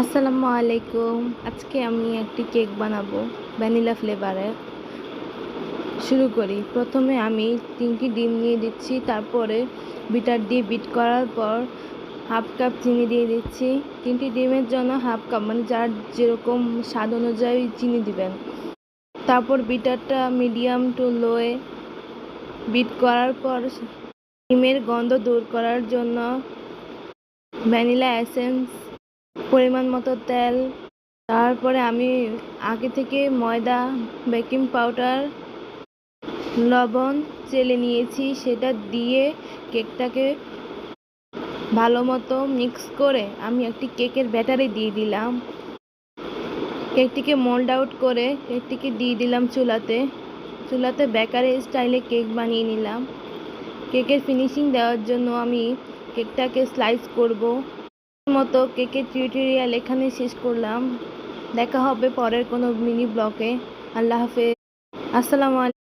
আসসালামু আলাইকুম। আজকে আমি একটি কেক বানাবো, ভ্যানিলা ফ্লেভারের শুরু করি। প্রথমে আমি তিনটি ডিম নিয়ে দিচ্ছি তারপরে বিটার দিয়ে বিট করার পর হাফ কাপ চিনি দিয়ে দিচ্ছি। তিনটি ডিমের জন্য হাফ কাপ মানে যার যেরকম স্বাদ অনুযায়ী চিনি দিবেন। তারপর বিটারটা মিডিয়াম টু লোয়ে বিট করার পর ডিমের গন্ধ দূর করার জন্য ভ্যানিলা এসেন্স পরিমাণ মতো তেল। তারপরে আমি আগে থেকে ময়দা, বেকিং পাউডার, লবণ চেলে নিয়েছি। সেটা দিয়ে কেকটাকে ভালো মতো মিক্স করে আমি একটি কেকের ব্যাটারি দিয়ে দিলাম। কেকটিকে মোল্ড আউট করে কেকটিকে দিয়ে দিলাম চুলাতে। চুলাতে বেকারি স্টাইলে কেক বানিয়ে নিলাম। কেকের ফিনিশিং দেওয়ার জন্য আমি কেকটাকে স্লাইস করব। মতো কেকের টিউটোরিয়াল এখানে শেষ করলাম। দেখা হবে পরের কোনো মিনি ব্লকে আল্লাহ হাফেজ। আসসালামু আলাইকুম।